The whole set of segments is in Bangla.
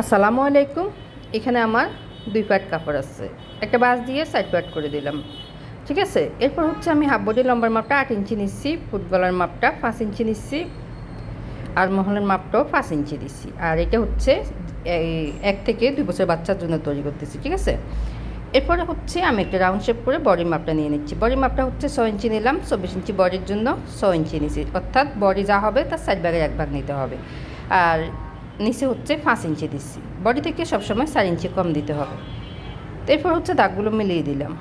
আসসালামু আলাইকুম। এখানে আমার দুই পাট কাপড় আছে। একটা বাস দিয়ে সাইড পাট করে দিলাম। ঠিক আছে? এরপর হচ্ছে আমি হাফ বডি, লম্বার মাপটা আট ইঞ্চি নিচ্ছি, ফুটবলের মাপটা পাঁচ ইঞ্চি নিচ্ছি, আর মহলের মাপটাও পাঁচ ইঞ্চি দিচ্ছি। আর এটা হচ্ছে এক থেকে দুই বছর বাচ্চার জন্য তৈরি করতেছি, ঠিক আছে? এরপরে হচ্ছে আমি একটা রাউন্ড শেপ করে বডি মাপটা নিয়ে নিচ্ছি। বডি মাপটা হচ্ছে ছ ইঞ্চি নিলাম, চব্বিশ ইঞ্চি বডির জন্য ছ ইঞ্চি নিচ্ছি। অর্থাৎ বডি যা হবে তার সাইড ব্যাগের এক ভাগ নিতে হবে। আর নিচে হচ্ছে পাঁচ ইঞ্চি দিচ্ছি। বডি থেকে সবসময় চার ইঞ্চি কম দিতে হবে। এরপর হচ্ছে দাগগুলো মিলিয়ে দিলাম।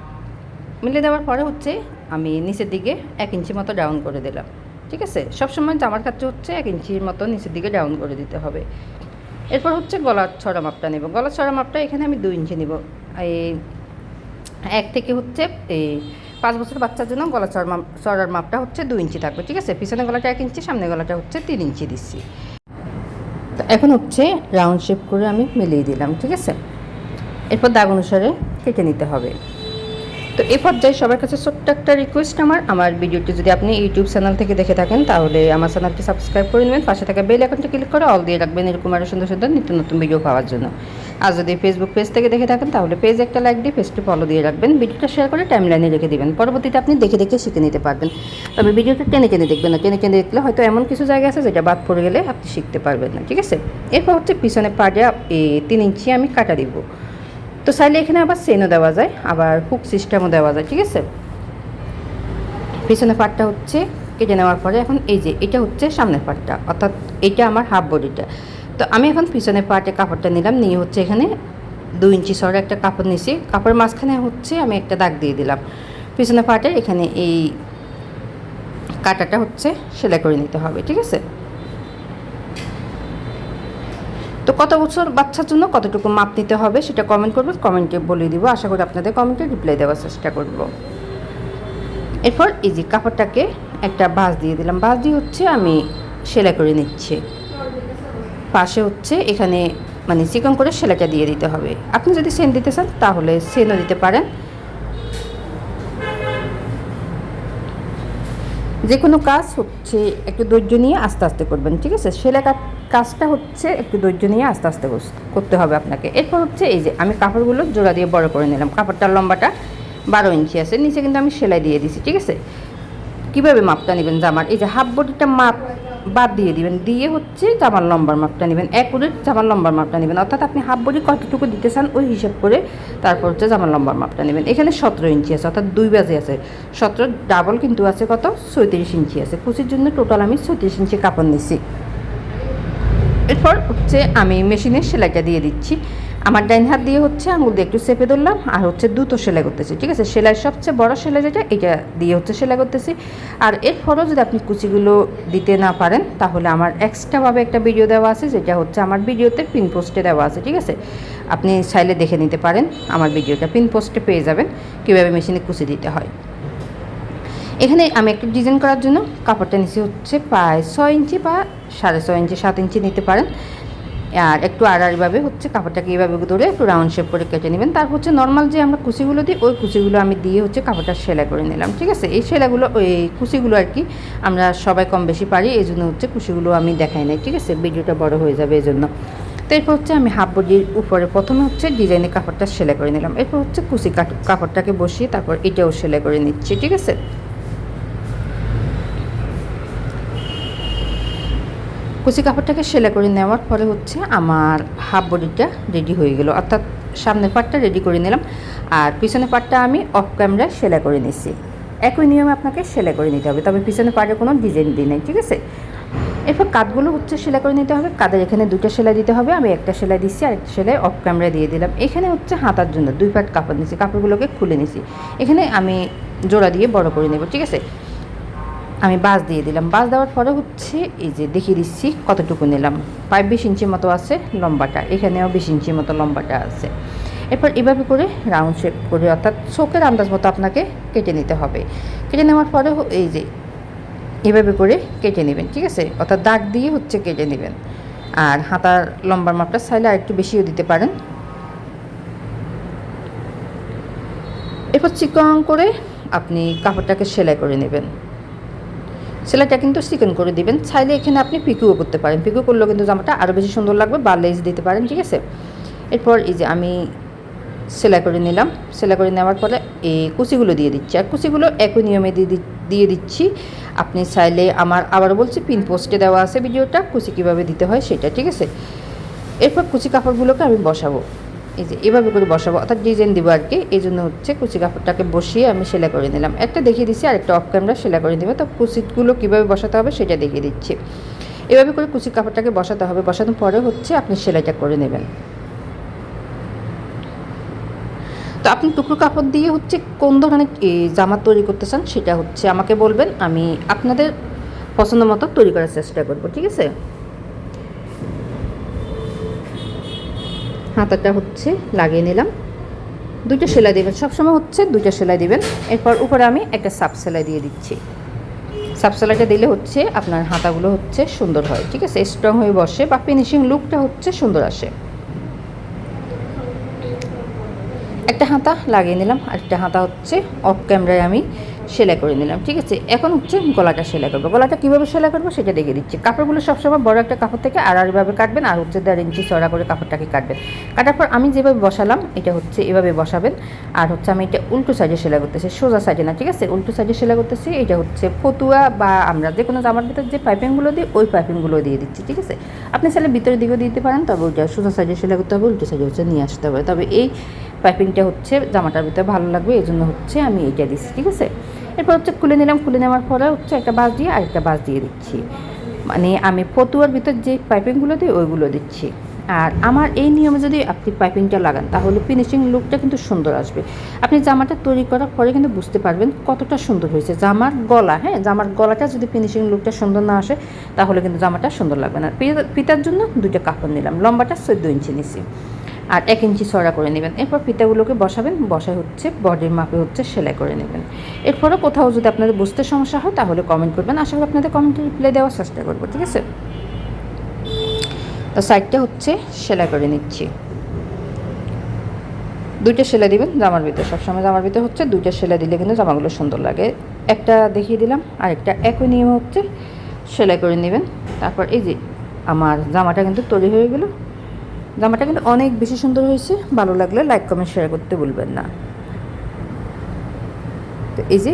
মিলিয়ে দেওয়ার পরে হচ্ছে আমি নিচের দিকে এক ইঞ্চি মতো ডাউন করে দিলাম। ঠিক আছে? সবসময় জামার ক্ষেত্রে হচ্ছে এক ইঞ্চির মতো নিচের দিকে ডাউন করে দিতে হবে। এরপর হচ্ছে গলার ছড়া মাপটা নেব। গলার ছড়া মাপটা এখানে আমি দুই ইঞ্চি নেব। এই এক থেকে হচ্ছে এই পাঁচ বছর বাচ্চার জন্য গলা চড় চড়ার মাপটা হচ্ছে দুই ইঞ্চি থাকবে। ঠিক আছে? পিছনে গলাটা এক ইঞ্চি, সামনে গলাটা হচ্ছে তিন ইঞ্চি দিচ্ছি। এখন হচ্ছে রাউন্ড শেপ করে আমি মিলিয়ে দিলাম, ঠিক আছে? এরপর দাগ অনুসারে কেটে নিতে হবে। তো এই পর্যায়ে সবার কাছে ছোট্ট একটা রিকোয়েস্ট আমার। আমার ভিডিওটি যদি আপনি ইউটিউব চ্যানেল থেকে দেখে থাকেন, তাহলে আমার চ্যানেলটি সাবস্ক্রাইব করে নেবেন। পাশে থাকা বেল আইকনটি ক্লিক করে অল দিয়ে রাখবেন, এরকম আরও সুন্দর সুন্দর নিত্য নতুন ভিডিও পাওয়ার জন্য। আর যদি ফেসবুক পেজ থেকে দেখে থাকেন, তাহলে পেজ একটা লাইক দিয়ে পেজটি ফলো দিয়ে রাখবেন। ভিডিওটা শেয়ার করে টাইম লাইনে রেখে দেবেন। পরবর্তীতে আপনি দেখে দেখে শিখে নিতে পারবেন। তবে ভিডিওটা টেনে টেনে দেখবেন না। টেনে টেনে দেখলে হয়তো এমন কিছু জায়গা আছে যেটা বাদ পড়ে গেলে আপনি শিখতে পারবেন না, ঠিক আছে? এরপর হচ্ছে পিছনে পাড়ে তিন ইঞ্চি আমি কাটা দিব। তো চাইলে এখানে আবার চেনও দেওয়া যায়, আবার হুক সিস্টেমও দেওয়া যায়, ঠিক আছে? পিছনের পাটটা হচ্ছে কেটে নেওয়ার পরে এখন এই যে, এটা হচ্ছে সামনের পাটটা অর্থাৎ এটা আমার হাফ বডিটা তো আমি এখন পিছনের পাটে কাপড়টা নিলাম, নিয়ে হচ্ছে এখানে দুই ইঞ্চি সরে একটা কাপড় নিছি। কাপড়ের মাঝখানে হচ্ছে আমি একটা দাগ দিয়ে দিলাম। পিছনের পাটের এখানে এই কাটাটা হচ্ছে সেলাই করে নিতে হবে, ঠিক আছে? তো কত বছর বাচ্চার জন্য কতটুকু মাপ নিতে হবে সেটা কমেন্ট করবেন কমেন্টে বলে দিব। আশা করি আপনাদের কমেন্টে রিপ্লাই দেওয়ার চেষ্টা করব। এরপর এই যে কাপড়টাকে একটা বাস দিয়ে দিলাম। বাস দিয়ে হচ্ছে আমি সেলাই করে নিচ্ছি। পাশে হচ্ছে এখানে মানে চিকন করে সেলাইটা দিয়ে দিতে হবে। আপনি যদি সেন দিতে চান তাহলে সেনও দিতে পারেন। যে কোনো কাজ হচ্ছে একটু ধৈর্য নিয়ে আস্তে আস্তে করবেন, ঠিক আছে? সেলাই কাজ কাজটা হচ্ছে একটু ধৈর্য নিয়ে আস্তে আস্তে করতে হবে আপনাকে। এরপর হচ্ছে এই যে আমি কাপড়গুলো জোড়া দিয়ে বড় করে নিলাম। কাপড়টার লম্বাটা বারো ইঞ্চি আছে, নিচে কিন্তু আমি সেলাই দিয়ে দিছি, ঠিক আছে? কীভাবে মাপটা নেবেন জামার? এই যে হাফ বডিটা মাপ বাদ দিয়ে দিবেন। দিয়ে হচ্ছে জামার লম্বার মাপটা নেবেন। এক উড়ের জামার লম্বার মাপটা নেবেন। অর্থাৎ আপনি হাফ বডি কতটুকু দিতে চান ওই হিসাব করে তারপর হচ্ছে জামার লম্বার মাপটা নেবেন। এখানে সতেরো ইঞ্চি আছে, অর্থাৎ দুই বাজে আছে। সতেরো ডাবল কিন্তু আছে কত? ছয়ত্রিশ ইঞ্চি আছে। কুচির জন্য টোটাল আমি ছত্রিশ ইঞ্চি কাপড় নিছি। এরপর হচ্ছে আমি মেশিনে সেলাইটা দিয়ে দিচ্ছি। আমার ডাইন হাত দিয়ে হচ্ছে আঙুল দিয়ে একটু চেপে ধরলাম, আর হচ্ছে দুটো সেলাই করতেছি, ঠিক আছে? সেলাইয়ের সবচেয়ে বড় সেলাই যেটা, এটা দিয়ে হচ্ছে সেলাই করতেছি। আর এরপরও যদি আপনি কুচিগুলো দিতে না পারেন, তাহলে আমার এক্সট্রাভাবে একটা ভিডিও দেওয়া আছে, যেটা হচ্ছে আমার ভিডিওতে পিন পোস্টে দেওয়া আছে, ঠিক আছে? আপনি চাইলে দেখে নিতে পারেন, আমার ভিডিওটা পিন পোস্টে পেয়ে যাবেন, কীভাবে মেশিনে কুচি দিতে হয়। এখানে আমি একটু ডিজাইন করার জন্য, কাপড়টা নিচে হচ্ছে প্রায় ছয় ইঞ্চি বা সাড়ে ছয় ইঞ্চি, সাত ইঞ্চি নিতে পারেন। আর একটু আড়াআড়িভাবে হচ্ছে কাপড়টাকে এইভাবে ধরে একটু রাউন্ড শেপ করে কেটে নেবেন। তারপর হচ্ছে নর্মাল যে আমরা কুচিগুলো দিই, ওই কুচিগুলো আমি দিয়ে হচ্ছে কাপড়টা সেলাই করে নিলাম, ঠিক আছে? এই সেলাইগুলো ওই কুচিগুলো আর কি আমরা সবাই কম বেশি পারি এই জন্য হচ্ছে কুচিগুলো আমি দেখাই নাই, ঠিক আছে? ভিডিওটা বড় হয়ে যাবে এই জন্য তো এরপর হচ্ছে আমি হাফ বডির উপরে প্রথমে হচ্ছে ডিজাইনের কাপড়টা সেলাই করে নিলাম। এরপর হচ্ছে কুচি কাপড়টাকে বসিয়ে তারপর এটাও সেলাই করে নিচ্ছি, ঠিক আছে? কুচি কাপড়টাকে সেলাই করে নেওয়ার পরে হচ্ছে আমার হাফ বডিটা রেডি হয়ে গেল। অর্থাৎ সামনের পাটটা রেডি করে নিলাম আর পিছনের পাটটা আমি অফ ক্যামেরায় সেলাই করে নিচ্ছি একই নিয়মে আপনাকে সেলাই করে নিতে হবে, তবে পিছনের পাটে কোনো ডিজাইন দিই নাই, ঠিক আছে? এরপর কাঠগুলো হচ্ছে সেলাই করে নিতে হবে। কাদের এখানে দুটো সেলাই দিতে হবে, আমি একটা সেলাই দিচ্ছি আর একটা সেলাই অফ ক্যামেরা দিয়ে দিলাম। এখানে হচ্ছে হাতার জন্য দুই পাট কাপড় নিচ্ছি কাপড়গুলোকে খুলে নিছি। এখানে আমি জোড়া দিয়ে বড় করে নেব, ঠিক আছে? আমি বাস দিয়ে দিলাম। বাস দেওয়ার পরে হচ্ছে এই যে দেখিয়ে দিচ্ছি কতটুকু নিলাম। প্রায় বিশ ইঞ্চি মতো আছে লম্বাটা, এখানেও বিশ ইঞ্চি মতো লম্বাটা আছে। এরপর এভাবে করে রাউন্ড শেপ করে, অর্থাৎ চোখের আন্দাজ মতো আপনাকে কেটে নিতে হবে। কেটে নেওয়ার পরে এই যে এভাবে করে কেটে নেবেন, ঠিক আছে? অর্থাৎ দাগ দিয়ে হচ্ছে কেটে নেবেন। আর হাতার লম্বার মাপটা চাইলে আর একটু বেশিও দিতে পারেন। এরপর চিকন করে আপনি কাপড়টাকে সেলাই করে নেবেন। সেলাইটা কিন্তু চিকেন করে দিবেন। চাইলে এখানে আপনি পিকুও করতে পারেন। পিকু করলেও কিন্তু জামাটা আরও বেশি সুন্দর লাগবে, বা লেস দিতে পারেন, ঠিক আছে? এরপর এই যে আমি সেলাই করে নিলাম। সেলাই করে নেওয়ার পরে এই কুচিগুলো দিয়ে দিচ্ছি। আর কুচিগুলো একই নিয়মে দিয়ে দিয়ে দিচ্ছি। আপনি চাইলে আমার আবার বলছি পিন পোস্টে দেওয়া আছে ভিডিওটা, কুচি কীভাবে দিতে হয় সেটা, ঠিক আছে? এরপর কুচি কাপড়গুলোকে আমি বসাবো। এই যে এভাবে করে বসাবো, অর্থাৎ ডিজাইন দিব আর কি। এই জন্য হচ্ছে কুচি কাপড়টাকে বসিয়ে আমি সেলাই করে নিলাম। একটা দেখিয়ে দিচ্ছি আর একটা অফ ক্যামেরা সেলাই করে দেবো তো কুচিগুলো কীভাবে বসাতে হবে সেটা দেখিয়ে দিচ্ছি। এভাবে করে কুচি কাপড়টাকে বসাতে হবে। বসানোর পরে হচ্ছে আপনি সেলাইটা করে নেবেন। তো আপনি টুকরো কাপড় দিয়ে হচ্ছে কোন ধরনের জামা তৈরি করতে চান সেটা হচ্ছে আমাকে বলবেন। আমি আপনাদের পছন্দ মতো তৈরি করার চেষ্টা করব, ঠিক আছে? হাতাটা হচ্ছে লাগিয়ে নিলাম। দুইটা সেলাই দেবেন। সবসময় হচ্ছে দুইটা সেলাই দিবেন। এরপর উপরে আমি একটা সাপ সেলাই দিয়ে দিচ্ছি। সাপ সেলাইটা দিলে হচ্ছে আপনার হাতাগুলো হচ্ছে সুন্দর হয়, ঠিক আছে? স্ট্রং হয়ে বসে বা ফিনিশিং লুকটা হচ্ছে সুন্দর আসে। একটা হাতা লাগিয়ে নিলাম। আর একটা হাতা হচ্ছে অফ ক্যামেরায় আমি সেলাই করে নিলাম, ঠিক আছে? এখন হচ্ছে গলাটা সেলাই করব। গলাটা কীভাবে সেলাই করব সেটা দেখে দিচ্ছি। কাপড়গুলো সবসময় বড় একটা কাপড় থেকে আড়াআড়িভাবে কাটবেন আর হচ্ছে দেড় ইঞ্চি চড়া করে কাপড়টাকে কাটবেন। কাটার পর আমি যেভাবে বসালাম, এটা হচ্ছে এভাবে বসাবেন। আর হচ্ছে আমি এটা উল্টো সাইডে সেলাই করতেছি, সোজা সাইজে না, ঠিক আছে? উল্টো সাইডে সেলাই করতেছি, এটা হচ্ছে ফতুয়া বা আমরা যে কোনো জামার ভিতরে যে পাইপিংগুলো দিই, ওই পাইপিংগুলো দিয়ে দিচ্ছি, ঠিক আছে? আপনি চাইলে ভিতরের দিকেও দিতে পারেন, তবে ওইটা সোজা সাইডে সেলাই করতে হবে, উল্টো সাইডে হচ্ছে নিয়ে আসতে হবে। তবে এই পাইপিংটা হচ্ছে, জামাটার ভিতরে ভালো লাগবে এই জন্য হচ্ছে আমি এইটা দিচ্ছি ঠিক আছে? এরপর হচ্ছে খুলে নিলাম, খুলে নেওয়ার পরে হচ্ছে একটা বাস দিয়ে আরেকটা বাস দিয়ে দিচ্ছি। মানে আমি ফতুয়ার ভিতর যে পাইপিংগুলো দিই, ওইগুলো দিচ্ছি। আর আমার এই নিয়মে যদি আপনি পাইপিংটা লাগান, তাহলে ফিনিশিং লুকটা কিন্তু সুন্দর আসবে। আপনি জামাটা তৈরি করার পরে কিন্তু বুঝতে পারবেন কতটা সুন্দর হয়েছে। জামার গলা হ্যাঁ জামার গলাটা যদি ফিনিশিং লুকটা সুন্দর না আসে, তাহলে কিন্তু জামাটা সুন্দর লাগবে না। পিতার জন্য দুইটা কাপড় নিলাম, লম্বাটা চোদ্দ ইঞ্চি নিছি। আর এক ইঞ্চি ছড়া করে নেবেন। এরপর ফিতাগুলোকে বসাবেন। বসায় হচ্ছে, বডির মাপে হচ্ছে সেলাই করে নেবেন। এরপরও কোথাও যদি আপনাদের বুঝতে সমস্যা হয়, তাহলে কমেন্ট করবেন। আশা করি আপনাদের কমেন্টে রিপ্লাই দেওয়ার চেষ্টা করব, ঠিক আছে? তো সাইডটা হচ্ছে সেলাই করে নিচ্ছি। দুইটা সেলাই দিবেন, জামার ভিতরে। সবসময় জামার ভিতরে হচ্ছে, দুইটা সেলাই দিলে কিন্তু জামাগুলো সুন্দর লাগে। একটা দেখিয়ে দিলাম আর একটা একই নিয়মে হচ্ছে সেলাই করে নেবেন। তারপর এই যে আমার জামাটা কিন্তু তৈরি হয়ে গেল। জামাটা কিন্তু অনেক বেশি সুন্দর হয়েছে। ভালো লাগলে লাইক কমেন্ট শেয়ার করতে ভুলবেন না। তো এই যে,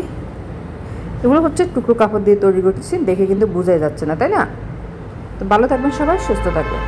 এগুলো হচ্ছে টুকরো কাপড় দিয়ে তৈরি করতেছি, দেখে কিন্তু বোঝাই যাচ্ছে না, তাই না? তো ভালো থাকবেন সবাই, সুস্থ থাকবেন।